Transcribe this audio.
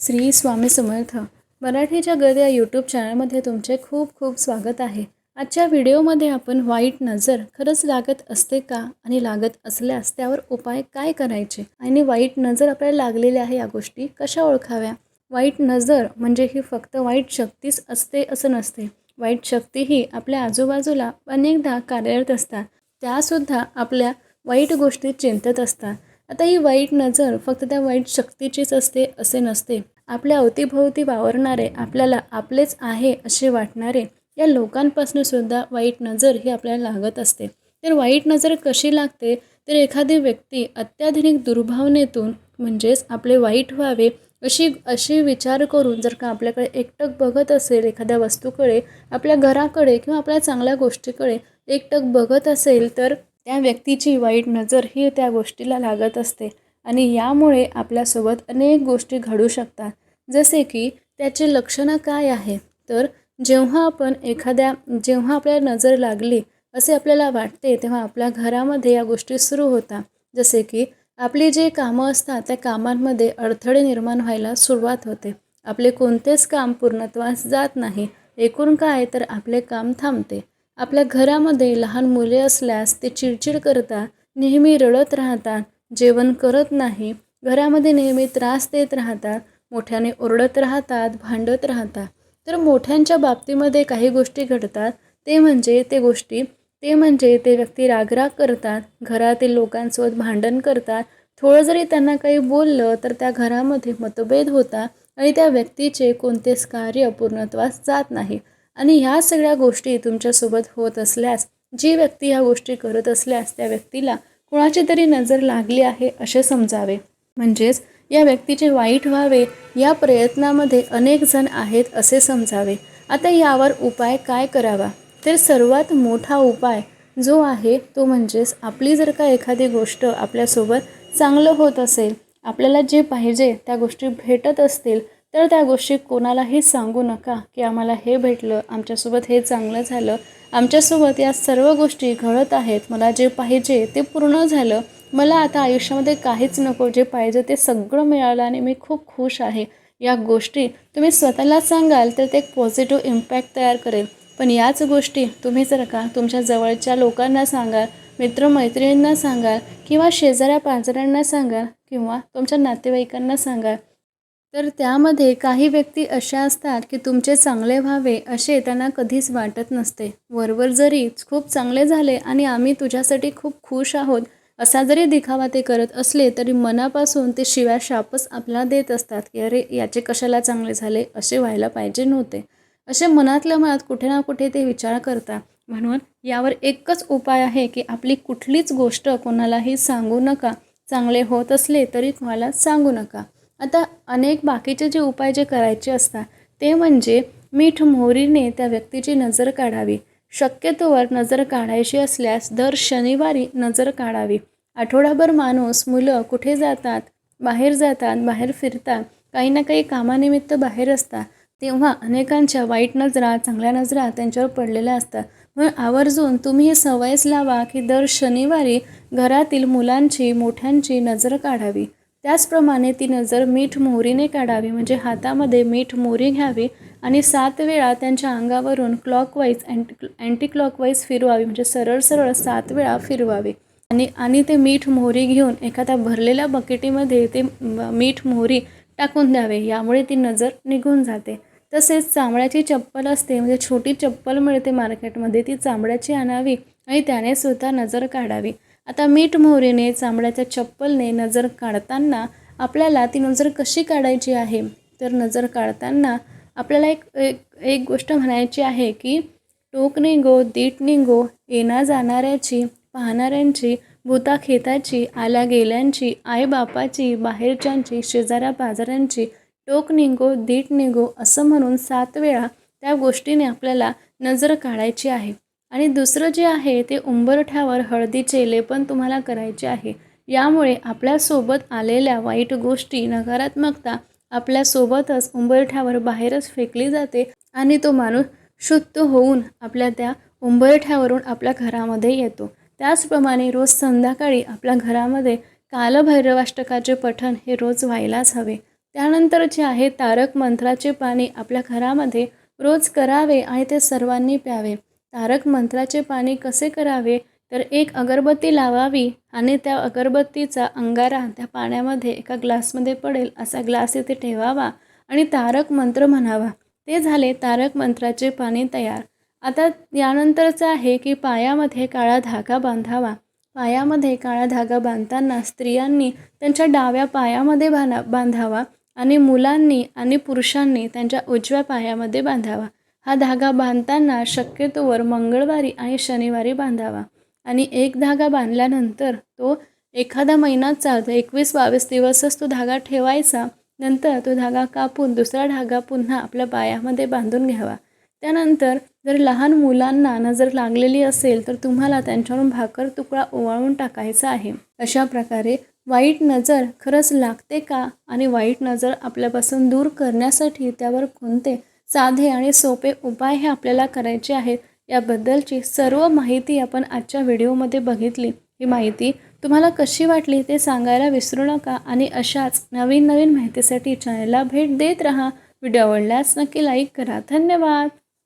श्री स्वामी समर्थ. मराठीच्या गद या यूट्यूब चॅनलमध्ये तुमचे खूप खूप स्वागत आहे. आजच्या व्हिडिओमध्ये आपण वाईट नजर खरंच लागत असते का आणि लागत असल्यास त्यावर उपाय काय करायचे? आणि वाईट नजर आपल्याला लागलेली आहे या गोष्टी कशा ओळखाव्या? वाईट नजर म्हणजे ही फक्त वाईट शक्तीच असते असं नसते. वाईट शक्ती ही आपल्या आजूबाजूला अनेकदा कार्यरत असतात. त्यासुद्धा आपल्या वाईट गोष्टी चिंतत असतात. आता ही वाईट नजर फक्त त्या वाईट शक्तीचीच असते असे नसते. आपल्या अवतीभोवती वावरणारे आपल्याला आपलेच आहे असे वाटणारे या लोकांपासून सुद्धा वाईट नजर ही आपल्याला लागत असते. तर वाईट नजर कशी लागते? तर एखादी व्यक्ती अत्याधुनिक दुर्भावनेतून म्हणजेच आपले वाईट व्हावे अशी अशी विचार करून जर का आपल्याकडे एकटक बघत असेल एखाद्या वस्तूकडे आपल्या घराकडे किंवा आपल्या चांगल्या गोष्टीकडे एकटक बघत असेल तर त्या व्यक्तीची वाईट नजर ही त्या गोष्टीला लागत असते आणि यामुळे आपल्यासोबत अनेक गोष्टी घडू शकतात. जसे की त्याची लक्षणं काय आहे तर जेव्हा आपण एखाद्या जेव्हा आपल्याला नजर लागली असे आपल्याला वाटते तेव्हा आपल्या घरामध्ये या गोष्टी सुरू होतात. जसे की आपली जे कामं असतात त्या कामांमध्ये अडथळे निर्माण व्हायला सुरुवात होते. आपले कोणतेच काम पूर्णत्वास जात नाही. एकूण काय तर आपले काम थांबते. आपल्या घरामध्ये लहान मुले असल्यास ते चिडचिड करतात नेहमी रडत राहतात जेवण करत नाही घरामध्ये नेहमी त्रास देत राहतात मोठ्याने ओरडत राहतात भांडत राहतात तर मोठ्यांच्या बाबतीमध्ये काही गोष्टी घडतात ते म्हणजे ते गोष्टी ते म्हणजे ते व्यक्ती रागराग करतात घरातील लोकांसोबत भांडण करतात थोडं जरी त्यांना काही बोललं तर त्या घरामध्ये मतभेद होता आणि त्या व्यक्तीचे कोणतेच कार्य पूर्णत्वास जात नाही. आणि ह्या सगळ्या गोष्टी तुमच्यासोबत होत असल्यास जी व्यक्ती ह्या गोष्टी करत असल्यास त्या व्यक्तीला कुणाची तरी नजर लागली आहे असे समजावे. म्हणजेच या व्यक्तीचे वाईट व्हावे या प्रयत्नामध्ये अनेक जण आहेत असे समजावे. आता यावर उपाय काय करावा? तर सर्वात मोठा उपाय जो आहे तो म्हणजेच आपली जर का एखादी गोष्ट आपल्यासोबत चांगलं होत असेल आपल्याला जे पाहिजे त्या गोष्टी भेटत असतील तर त्या गोष्टी कोणालाही सांगू नका की आम्हाला हे भेटलं आमच्यासोबत हे चांगलं झालं. आमच्यासोबत या सर्व गोष्टी घडत आहेत. मला जे पाहिजे ते पूर्ण झालं. मला आता आयुष्यामध्ये काहीच नको. जे पाहिजे ते सगळं मिळालं आणि मी खूप खुश आहे. या गोष्टी तुम्ही स्वतःला सांगाल तर ते एक पॉझिटिव्ह इम्पॅक्ट तयार करेल. पण याच गोष्टी तुम्ही जर का तुमच्या जवळच्या लोकांना सांगाल मित्रमैत्रिणींना सांगाल किंवा शेजाऱ्या पाजाऱ्यांना सांगाल किंवा तुमच्या नातेवाईकांना सांगाल तर त्यामध्ये काही व्यक्ती अशा असतात की तुमचे चांगले व्हावे असे त्यांना कधीच वाटत नसते. वरवर जरी खूप चांगले झाले आणि आम्ही तुझ्यासाठी खूप खुश आहोत असा जरी दिखावा ते करत असले तरी मनापासून ते शिवाय शापच आपल्याला देत असतात की अरे याचे कशाला चांगले झाले? असे व्हायला पाहिजे नव्हते. असे मनातल्या मनात कुठे ना कुठे ते विचार करतात. म्हणून यावर एकच उपाय आहे की आपली कुठलीच गोष्ट कोणालाही सांगू नका. चांगले होत असले तरी तुम्हाला सांगू नका. आता अनेक बाकीचे जे उपाय जे करायचे असतात ते म्हणजे मीठ मोहरीने त्या व्यक्तीची नजर काढावी. शक्यतोवर नजर काढायची असल्यास दर शनिवारी नजर काढावी. आठवडाभर माणूस मुलं कुठे जातात बाहेर जातात बाहेर फिरतात काही ना काही कामानिमित्त बाहेर असतात तेव्हा अनेकांच्या वाईट नजरा चांगल्या नजरा त्यांच्यावर पडलेल्या असतात. म्हणून आवर्जून तुम्ही सवयच लावा की दर शनिवारी घरातील मुलांची मोठ्यांची नजर काढावी. त्याचप्रमाणे ती नजर मीठ मोहरीने काढावी म्हणजे हातामध्ये मीठ मोहरी घ्यावी आणि सात वेळा त्यांच्या अंगावरून क्लॉकवाईज अँटी अँटी क्लॉकवाईज फिरवावी म्हणजे सरळ सरळ सात वेळा फिरवावी. आणि आणि ते मीठ मोहरी घेऊन एखाद्या भरलेल्या बकेटीमध्ये ते मीठ मोहरी टाकून द्यावे यामुळे ती नजर निघून जाते. तसेच चांबड्याची चप्पल असते म्हणजे छोटी चप्पल मिळते मार्केटमध्ये ती चांबड्याची आणावी आणि त्याने सुद्धा नजर काढावी. आता मीठ मोहरीने चांबड्याच्या चप्पलने नजर काढताना आपल्याला ती नजर कशी काढायची आहे? तर नजर काढताना आपल्याला एक एक एक गोष्ट म्हणायची आहे की टोक निघो दीट निघो येणा जाणाऱ्याची पाहणाऱ्यांची भूताखेताची आल्या गेल्यांची आईबापाची बाहेरच्यांची शेजाऱ्या पाजाऱ्यांची टोक निघो दीट निघो असं म्हणून सात वेळा त्या गोष्टीने आपल्याला नजर काढायची आहे. आणि दुसरं जे आहे ते उंबरठ्यावर हळदीचे लेपन तुम्हाला करायचे आहे. यामुळे आपल्यासोबत आलेल्या वाईट गोष्टी नकारात्मकता आपल्यासोबतच उंबरठ्यावर बाहेरच फेकली जाते आणि तो माणूस शुद्ध होऊन आपल्या त्या उंबरठ्यावरून आपल्या घरामध्ये येतो. त्याचप्रमाणे रोज संध्याकाळी आपल्या घरामध्ये कालभैरवाष्टकाचे पठण हे रोज व्हायलाच हवे. त्यानंतर जे आहे तारक मंत्राचे पाणी आपल्या घरामध्ये रोज करावे आणि ते सर्वांनी प्यावे. तारक मंत्राचे पाणी कसे करावे? तर एक अगरबत्ती लावावी आणि त्या अगरबत्तीचा अंगारा त्या पाण्यामध्ये एका ग्लासमध्ये पडेल असा ग्लास इथे ठेवावा आणि तारक मंत्र म्हणावा. ते झाले तारक मंत्राचे पाणी तयार. आता यानंतरचं आहे की पायामध्ये काळा धागा बांधावा. पायामध्ये काळा धागा बांधताना स्त्रियांनी त्यांच्या डाव्या पायामध्ये बांधा बांधावा आणि मुलांनी आणि पुरुषांनी त्यांच्या उजव्या पायामध्ये बांधावा. हा धागा बांधताना शक्यतोवर मंगळवारी आणि शनिवारी बांधावा. आणि एक धागा बांधल्यानंतर तो एखादा महिनाच चालतो. एकवीस बावीस दिवसच तो धागा ठेवायचा. नंतर तो धागा कापून दुसरा धागा पुन्हा आपल्या पायामध्ये बांधून घ्यावा. त्यानंतर जर लहान मुलांना नजर लागलेली असेल तर तुम्हाला त्यांच्यावरून भाकर तुकडा ओवाळून टाकायचा आहे. अशा प्रकारे वाईट नजर खरंच लागते का? आणि वाईट नजर आपल्यापासून दूर करण्यासाठी त्यावर कोणते साधे आणि सोपे उपाय हे आपल्याला करायचे आहेत. याबद्दलची सर्व माहिती आपण आजच्या व्हिडिओमध्ये बघितली. ही माहिती तुम्हाला कशी वाटली ते सांगायला विसरू नका आणि अशाच नवीन नवीन माहितीसाठी चॅनलला भेट देत राहा. व्हिडिओ आवडल्यास नक्की लाईक करा. धन्यवाद!